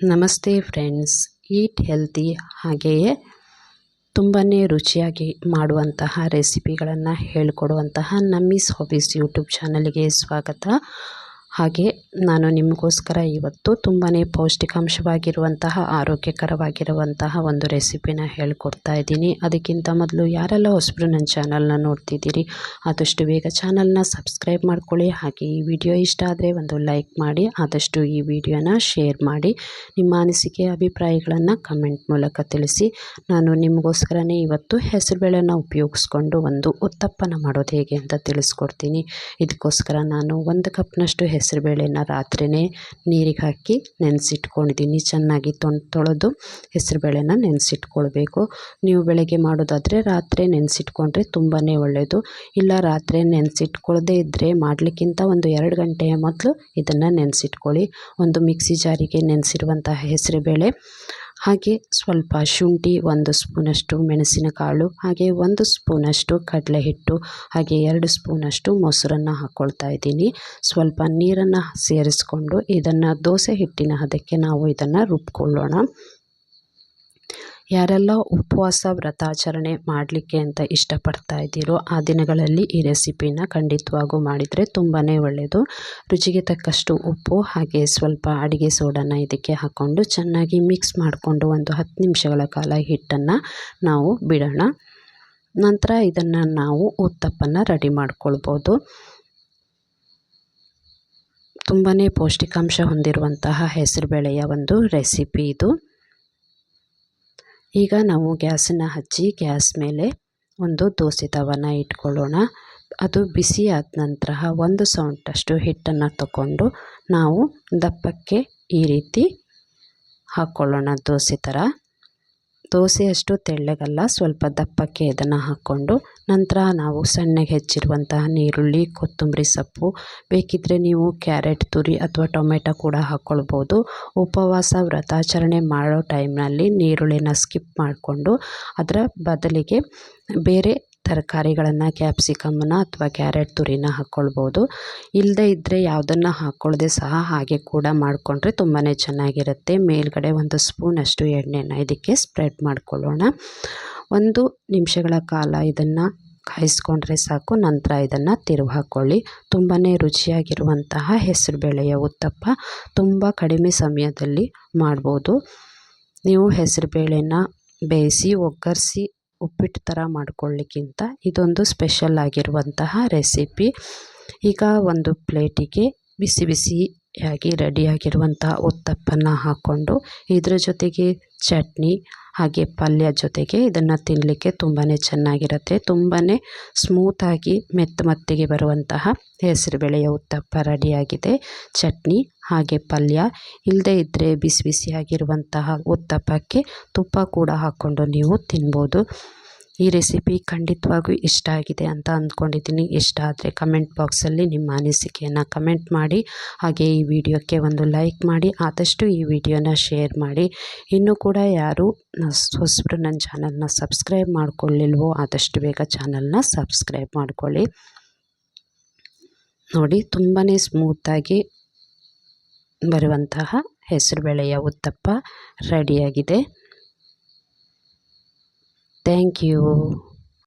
ನಮಸ್ತೆ ಫ್ರೆಂಡ್ಸ್, ಈಟ್ ಹೆಲ್ತಿ ಹಾಗೆಯೇ ತುಂಬಾ ರುಚಿಯಾಗಿ ಮಾಡುವಂತಹ ರೆಸಿಪಿಗಳನ್ನು ಹೇಳಿಕೊಡುವಂತಹ ನಮ್ಮೀಸ್ ಹಾಬೀಸ್ ಯೂಟ್ಯೂಬ್ ಚಾನಲ್ಗೆ ಸ್ವಾಗತ. ಹಾಗೆ ನಾನು ನಿಮಗೋಸ್ಕರ ಇವತ್ತು ತುಂಬಾ ಪೌಷ್ಟಿಕಾಂಶವಾಗಿರುವಂತಹ, ಆರೋಗ್ಯಕರವಾಗಿರುವಂತಹ ಒಂದು ರೆಸಿಪಿನ ಹೇಳ್ಕೊಡ್ತಾ ಇದ್ದೀನಿ. ಅದಕ್ಕಿಂತ ಮೊದಲು ಯಾರೆಲ್ಲ ಹೊಸಬ್ರು ನನ್ನ ಚಾನಲ್ನ ನೋಡ್ತಿದ್ದೀರಿ, ಆದಷ್ಟು ಬೇಗ ಚಾನಲ್ನ ಸಬ್ಸ್ಕ್ರೈಬ್ ಮಾಡ್ಕೊಳ್ಳಿ. ಹಾಗೆ ಈ ವಿಡಿಯೋ ಇಷ್ಟ ಆದರೆ ಒಂದು ಲೈಕ್ ಮಾಡಿ, ಆದಷ್ಟು ಈ ವಿಡಿಯೋನ ಶೇರ್ ಮಾಡಿ. ನಿಮ್ಮ ಅನಿಸಿಕೆ, ಅಭಿಪ್ರಾಯಗಳನ್ನು ಕಮೆಂಟ್ ಮೂಲಕ ತಿಳಿಸಿ. ನಾನು ನಿಮಗೋಸ್ಕರನೇ ಇವತ್ತು ಹೆಸರುಬೇಳೆನ ಉಪಯೋಗಿಸ್ಕೊಂಡು ಒಂದು ಉತ್ತಪ್ಪನ ಮಾಡೋದು ಹೇಗೆ ಅಂತ ತಿಳಿಸ್ಕೊಡ್ತೀನಿ. ಇದಕ್ಕೋಸ್ಕರ ನಾನು ಒಂದು ಕಪ್ನಷ್ಟು ಹೆಸರುಬೇಳೆನ ರಾತ್ರಿಯೇ ನೀರಿಗೆ ಹಾಕಿ ನೆನೆಸಿಟ್ಕೊಂಡಿದ್ದೀನಿ. ಚೆನ್ನಾಗಿ ತೊಣ್, ತೊಳೆದು ಹೆಸರುಬೇಳೆನ ನೆನೆಸಿಟ್ಕೊಳ್ಬೇಕು. ನೀವು ಬೆಳಗ್ಗೆ ಮಾಡೋದಾದರೆ ರಾತ್ರಿ ನೆನೆಸಿಟ್ಕೊಂಡ್ರೆ ತುಂಬಾ ಒಳ್ಳೆಯದು ಇಲ್ಲ ರಾತ್ರಿ ನೆನೆಸಿಟ್ಕೊಳ್ಳದೇ ಇದ್ದರೆ ಮಾಡಲಿಕ್ಕಿಂತ ಒಂದು ಎರಡು ಗಂಟೆಯ ಮೊದಲು ಇದನ್ನು ನೆನೆಸಿಟ್ಕೊಳ್ಳಿ. ಒಂದು ಮಿಕ್ಸಿ ಜಾರಿಗೆ ನೆನೆಸಿರುವಂತಹ ಹೆಸರುಬೇಳೆ ಹಾಗೆ ಸ್ವಲ್ಪ ಶುಂಠಿ ಒಂದು ಸ್ಪೂನಷ್ಟು ಮೆಣಸಿನಕಾಳು, ಹಾಗೆ ಒಂದು ಸ್ಪೂನಷ್ಟು ಕಡಲೆ ಹಿಟ್ಟು ಹಾಗೆ ಎರಡು ಸ್ಪೂನಷ್ಟು ಮೊಸರನ್ನು ಹಾಕ್ಕೊಳ್ತಾ ಇದ್ದೀನಿ. ಸ್ವಲ್ಪ ನೀರನ್ನು ಸೇರಿಸ್ಕೊಂಡು ಇದನ್ನು ದೋಸೆ ಹಿಟ್ಟಿನ ಹದಕ್ಕೆ ನಾವು ಇದನ್ನು ರುಬ್ಕೊಳ್ಳೋಣ. ಯಾರೆಲ್ಲ ಉಪವಾಸ, ವ್ರತಾಚರಣೆ ಮಾಡಲಿಕ್ಕೆ ಅಂತ ಇಷ್ಟಪಡ್ತಾ ಇದ್ದೀರೋ, ಆ ದಿನಗಳಲ್ಲಿ ಈ ರೆಸಿಪಿನ ಖಂಡಿತವಾಗೂ ಮಾಡಿದರೆ ತುಂಬಾ ಒಳ್ಳೆಯದು ರುಚಿಗೆ ತಕ್ಕಷ್ಟು ಉಪ್ಪು, ಹಾಗೆ ಸ್ವಲ್ಪ ಅಡುಗೆ ಸೋಡನ್ನು ಇದಕ್ಕೆ ಹಾಕ್ಕೊಂಡು ಚೆನ್ನಾಗಿ ಮಿಕ್ಸ್ ಮಾಡಿಕೊಂಡು ಒಂದು ಹತ್ತು ನಿಮಿಷಗಳ ಕಾಲ ಹಿಟ್ಟನ್ನು ನಾವು ಬಿಡೋಣ. ನಂತರ ಇದನ್ನು ನಾವು ಉತ್ತಪ್ಪನ್ನು ರೆಡಿ ಮಾಡ್ಕೊಳ್ಬೋದು. ತುಂಬಾ ಪೌಷ್ಟಿಕಾಂಶ ಹೊಂದಿರುವಂತಹ ಹೆಸರುಬೇಳೆಯ ಒಂದು ರೆಸಿಪಿ ಇದು. ಈಗ ನಾವು ಗ್ಯಾಸನ್ನು ಹಚ್ಚಿ ಗ್ಯಾಸ್ ಮೇಲೆ ಒಂದು ದೋಸೆ ತವನ ಇಟ್ಕೊಳ್ಳೋಣ. ಅದು ಬಿಸಿ ಆದ ನಂತರ ಒಂದು ಸೌಂಟಷ್ಟು ಹಿಟ್ಟನ್ನು ತಗೊಂಡು ನಾವು ದಪ್ಪಕ್ಕೆ ಈ ರೀತಿ ಹಾಕ್ಕೊಳ್ಳೋಣ ದೋಸೆ ಥರ ದೋಸೆಯಷ್ಟು ತೆಳ್ಳಗಲ್ಲ, ಸ್ವಲ್ಪ ದಪ್ಪಕ್ಕೆ ಇದನ್ನು ಹಾಕ್ಕೊಂಡು ನಂತರ ನಾವು ಸಣ್ಣಗೆ ಹೆಚ್ಚಿರುವಂತಹ ನೀರುಳ್ಳಿ ಕೊತ್ತಂಬರಿ ಸೊಪ್ಪು ಬೇಕಿದ್ದರೆ ನೀವು ಕ್ಯಾರೆಟ್, ತುರಿ ಅಥವಾ ಟೊಮೆಟೊ ಕೂಡ ಹಾಕ್ಕೊಳ್ಬೋದು ಉಪವಾಸ, ವ್ರತಾಚರಣೆ ಮಾಡೋ ಟೈಮ್ನಲ್ಲಿ ನೀರುಳ್ಳಿನ ಸ್ಕಿಪ್ ಮಾಡಿಕೊಂಡು ಅದರ ಬದಲಿಗೆ ಬೇರೆ ತರಕಾರಿಗಳನ್ನು ಕ್ಯಾಪ್ಸಿಕಮ್ಮನ್ನ ಅಥವಾ ಕ್ಯಾರೆಟ್ ತುರಿನ ಹಾಕ್ಕೊಳ್ಬೋದು ಇಲ್ಲದೇ ಇದ್ದರೆ ಯಾವುದನ್ನು ಹಾಕ್ಕೊಳ್ಳದೆ ಸಹ ಹಾಗೆ ಕೂಡ ಮಾಡಿಕೊಂಡ್ರೆ ತುಂಬಾ ಚೆನ್ನಾಗಿರುತ್ತೆ. ಮೇಲ್ಗಡೆ ಒಂದು ಸ್ಪೂನಷ್ಟು ಎಣ್ಣೆನ ಇದಕ್ಕೆ ಸ್ಪ್ರೆಡ್ ಮಾಡಿಕೊಳ್ಳೋಣ. ಒಂದು ನಿಮಿಷಗಳ ಕಾಲ ಇದನ್ನು ಕಾಯಿಸ್ಕೊಂಡ್ರೆ ಸಾಕು. ನಂತರ ಇದನ್ನು ತಿರುವು ಹಾಕ್ಕೊಳ್ಳಿ ತುಂಬಾ ರುಚಿಯಾಗಿರುವಂತಹ ಹೆಸರುಬೇಳೆಯ ಉತ್ತಪ್ಪ ತುಂಬ ಕಡಿಮೆ ಸಮಯದಲ್ಲಿ ಮಾಡ್ಬೋದು. ನೀವು ಹೆಸರುಬೇಳೆನ ಬೇಯಿಸಿ ಒಗ್ಗರಿಸಿ ಉಪ್ಪಿಟ್ಟು ಥರ ಮಾಡ್ಕೊಳ್ಳಿಕ್ಕಿಂತ ಇದೊಂದು ಸ್ಪೆಷಲ್ ಆಗಿರುವಂತಹ ರೆಸಿಪಿ ಈಗ ಒಂದು ಪ್ಲೇಟಿಗೆ ಬಿಸಿ ಬಿಸಿಯಾಗಿ ರೆಡಿಯಾಗಿರುವಂತಹ ಉತ್ತಪ್ಪನ ಹಾಕ್ಕೊಂಡು ಇದ್ರ ಜೊತೆಗೆ ಚಟ್ನಿ ಹಾಗೆ ಪಲ್ಯ ಜೊತೆಗೆ ಇದನ್ನು ತಿನ್ನಲಿಕ್ಕೆ ತುಂಬಾ ಚೆನ್ನಾಗಿರುತ್ತೆ. ತುಂಬಾ ಸ್ಮೂತಾಗಿ ಮೆತ್ತ ಮತ್ತಿಗೆ ಬರುವಂತಹ ಹೆಸರುಬೇಳೆಯ ಉತ್ತಪ್ಪ ರೆಡಿಯಾಗಿದೆ. ಚಟ್ನಿ ಹಾಗೆ ಪಲ್ಯ ಇಲ್ಲದೇ ಇದ್ದರೆ ಬಿಸಿ ಬಿಸಿಯಾಗಿರುವಂತಹ ಉತ್ತಪ್ಪಕ್ಕೆ ತುಪ್ಪ ಕೂಡ ಹಾಕ್ಕೊಂಡು ನೀವು ತಿನ್ಬೋದು. ಈ ರೆಸಿಪಿ ಖಂಡಿತವಾಗೂ ಇಷ್ಟ ಆಗಿದೆ ಅಂತ ಅಂದ್ಕೊಂಡಿದ್ದೀನಿ. ಇಷ್ಟ ಆದರೆ ಕಮೆಂಟ್ ಬಾಕ್ಸಲ್ಲಿ ನಿಮ್ಮ ಅನಿಸಿಕೆಯನ್ನು ಕಮೆಂಟ್ ಮಾಡಿ. ಹಾಗೆ ಈ ವಿಡಿಯೋಕ್ಕೆ ಒಂದು ಲೈಕ್ ಮಾಡಿ. ಆದಷ್ಟು ಈ ವಿಡಿಯೋನ ಶೇರ್ ಮಾಡಿ. ಇನ್ನೂ ಕೂಡ ಯಾರು ಹೊಸಬ್ರು ನನ್ನ ಚಾನಲ್ನ ಸಬ್ಸ್ಕ್ರೈಬ್ ಮಾಡ್ಕೊಳ್ಳಿಲ್ವೋ ಆದಷ್ಟು ಬೇಗ ಚಾನಲ್ನ ಸಬ್ಸ್ಕ್ರೈಬ್ ಮಾಡಿಕೊಳ್ಳಿ. ನೋಡಿ ತುಂಬಾ ಸ್ಮೂತಾಗಿ ಬರುವಂತಹ ಹೆಸರುಬೇಳೆಯ ಉತ್ತಪ್ಪ ರೆಡಿಯಾಗಿದೆ Thank you.